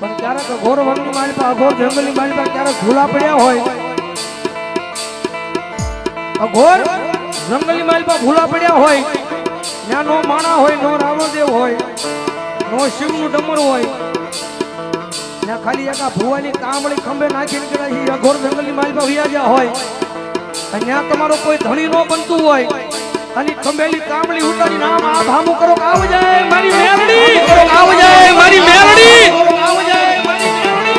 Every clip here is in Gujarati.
પણ ક્યારેક ઘોર વનની માલિકા અઘોર જંગલની માલિકા ક્યારેક ઝૂલા પડ્યા હોય. અઘોર જંગલની માલિકા ભૂલા પડ્યા હોય. ત્યાં નો માણા હોય, નો રાવણદેવ હોય, નો શિવનું ડમર હોય. ત્યાં ખાલી એક ભુવાની કામળી ખંભે નાખીને કદાચ અઘોર જંગલની માલિકા વ્યાજ્યા હોય. અને ત્યાં તમારો કોઈ ધણી નો બનતું હોય. અને ખંભેલી કામળી ઉતારી નામ આ ભામું કરો આવ જાય મારી મેલડી આવ જાય મારી મેલડી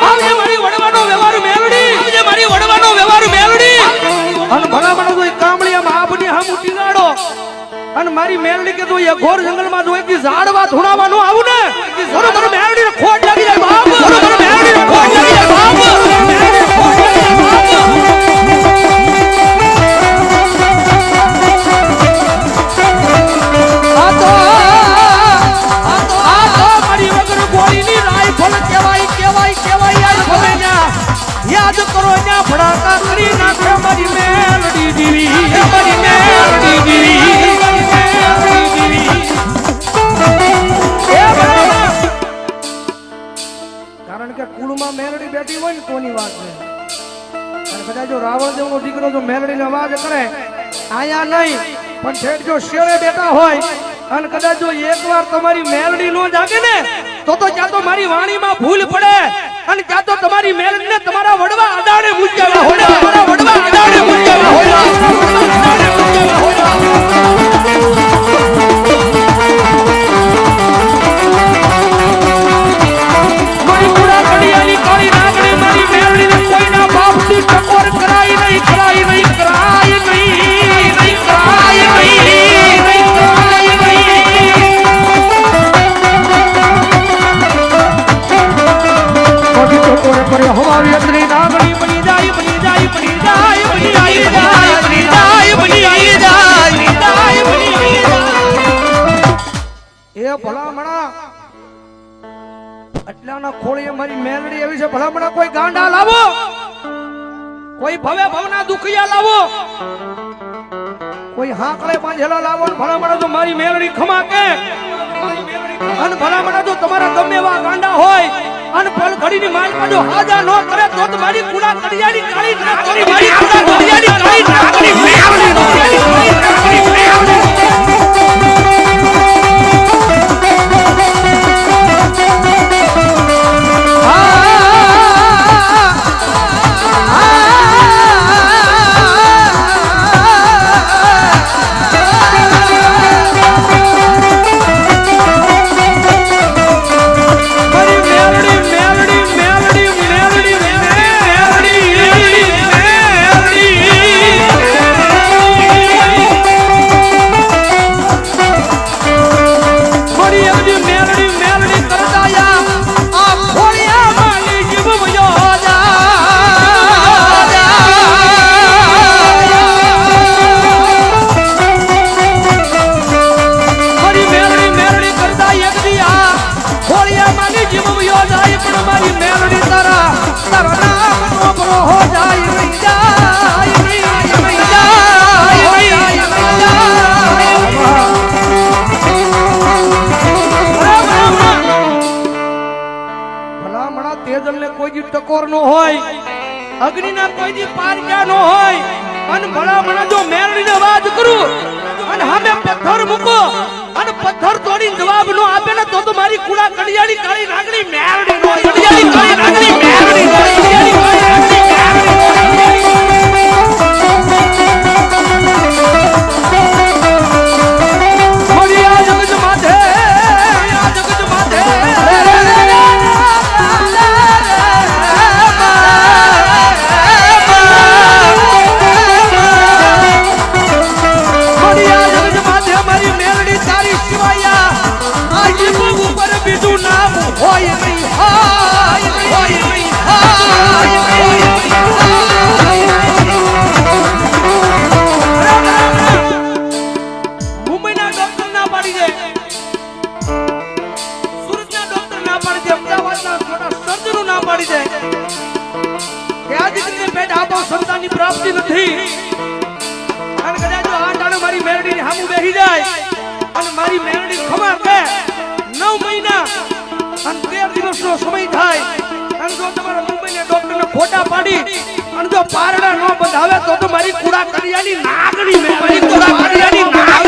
આવજે મારી વડવાનો વ્યવહાર મેલડી. આવજે મારી વડવાનો વ્યવહાર મેલડી. અને ભલા મને તો ઈ કામળી આમ આભની ઉઠી ગાડો અને મારી મેલડી કે તો એ ઘોર જંગલમાં જો એક ઝાડવા ધુણાવાનું આવું ને. બરોબર મેલડી ખોટ લાગી જાય બાપ. બરોબર મેલડી ખોટ લાગી જાય બાપ. મેલડી બેઠી હોય ને કોની વાત છે? અને કદાચ જો રાવણ જેવનો દીકરો જો મેલડીનો અવાજ કરે, આયા નહીં, પણ ઠેઠ જો શેરે બેઠા હોય અને કદાચ જો એકવાર તમારી મેલડી નો જાગે ને, તો તો ક્યાં તો મારી વાણીમાં ભૂલ પડે અને ક્યાં તો તમારી મેલડીને તમારા વડવા અડાણે મૂકી આવ્યા હોય. વડવા અડાડે મૂકી આવ્યા હોય. ભલામણા કોઈ ગાંડા લાવો, કોઈ ભવે ભવના દુખિયા લાવો, કોઈ હાકડે બાંધેલા લાવો ભલામણા તો મારી મેળડી ખમા કે અને ભલામણા તો તમારા ગમે એવા ગાંડા હોય, અને પલ ઘડીની માલ પાડો હાજા નો કરે તો મારી કુડા કડિયાની કાળી નાકડી મારી કુડા કડિયાની કાળી નાકડી મેળડી કાળી નાકડી તેજલને કોઈ ટકોર નો હોય, અગ્નિના કોઈ દી પારક્યા નો હોય, અને ભલામણા જો મેરડીને વાત કરું, અને સામે પથ્થર મૂકો, અને પથ્થર તોડી જવાબ નો આપે ને તો તો મારી કુડા કડિયાળી કાળી નાગણી મેરડી નો કડિયાળી કાળી નાગણી મેરડી બીજું નામ હોય નહીં. હાય હોય નહીં. મુંબઈના ડોક્ટર ના પાડી દે. સુરતના ડોક્ટર ના પાડી દે. અમદાવાદના થોડા સર્જનો ના પાડી દે. કે આજ રીતે પેટ આપો પ્રાપ્તિ નથી. અને કદાચ મારી મેરડીની સામું બેસી જાય અને મારી મેરડી ખબર કે નહીં હોય દિવસનો સમય થાય. અને જો તમારા મુંબઈના ડોક્ટરને ખોટા પાડી, અને જો પારડા ન બંધાવે તો તમારી મારી કુડા કરિયાની નાગણી મે. કુડા કરિયાની નાગણી.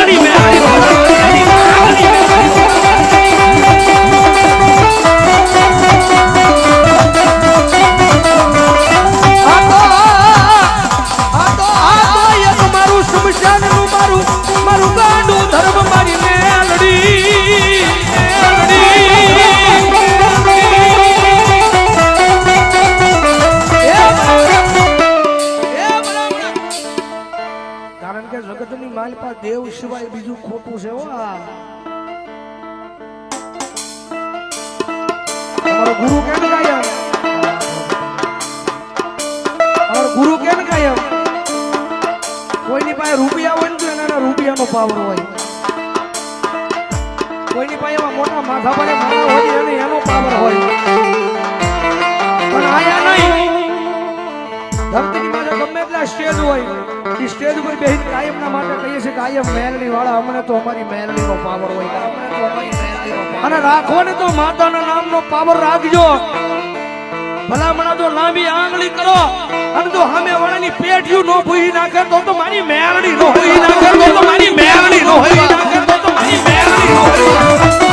જગતની દેવ સિવાય બીજું ખોટું છે ગુરુ કેમ કાયમ કોઈની પાસે રૂપિયા હોય ને તો એના રૂપિયાનો પાવર હોય. કોઈની પાસે એવા મોટા માથા પર માથા હોય અને એનો પાવર હોય. પણ આયા નહીં. ધરતીની ગમે એટલા સ્ટેજ હોય. એ સ્ટેજ ઉપર બેસીને કાયમના માટે કહીએ છીએ કાયમ મહેલની વાળા, અમને તો અમારી મહેલનીનો પાવર હોય. અને રાખો ને તો માતાના નામનો પાવર રાખજો. ભલામણા જો લાંબી આંગળી કરો, અને જો સામે વાળાની પેટીયું નો ભૂઈ નાખે, તો તો મારી મેળડી નો ભૂહી નાખે, તો તો મારી મહેલની નો હોઈ નાખે, તો તો મારી મહેલની નો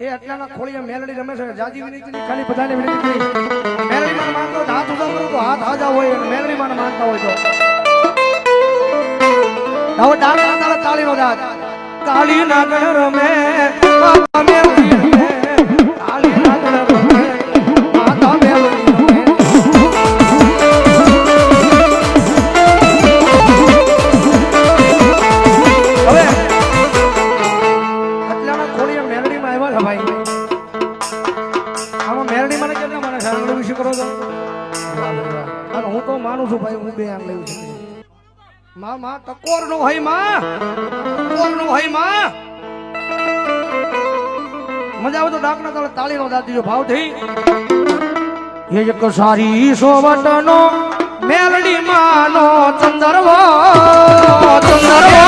એ એટલાના ખોળિયા મેલડી રમે છે. જાજી વિનંતી ખાલી બધાને વિનંતી કરી મેલડી માં માનતો હાથ ઊભા કરો, તો હાથ હાજા હોય અને મેલડી માં માનતા હોય તો. ના તાળે તાળીનો દાંત. રમે માતા મેલડી રમે. ટકોર નો હોયમાં. ટકોર નો હોયમાં. મજા આવે તો ડાકના તાળે તાળી નો દાદી જો ભાવથી. એ એક સારી સોવટનો મેલડી માનો ચંદરવો ચંદરવો સારી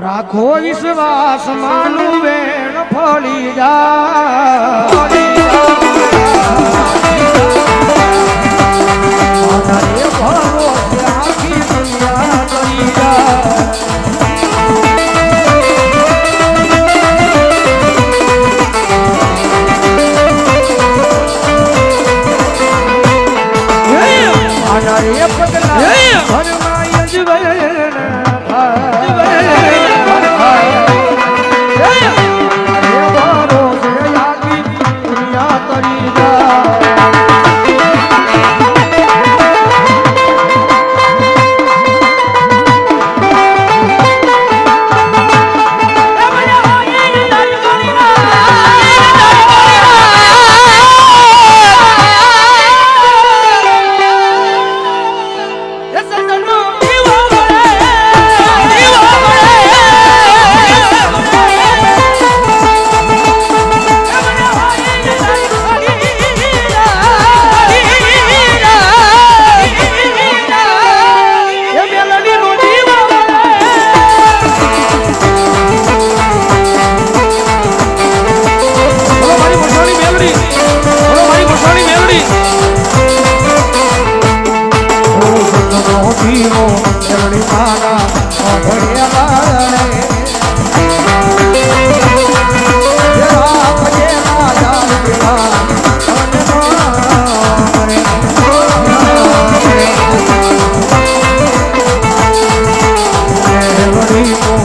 રાખો વિશ્વાસ માનું વેણ ફળી જા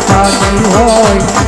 পানি হয়।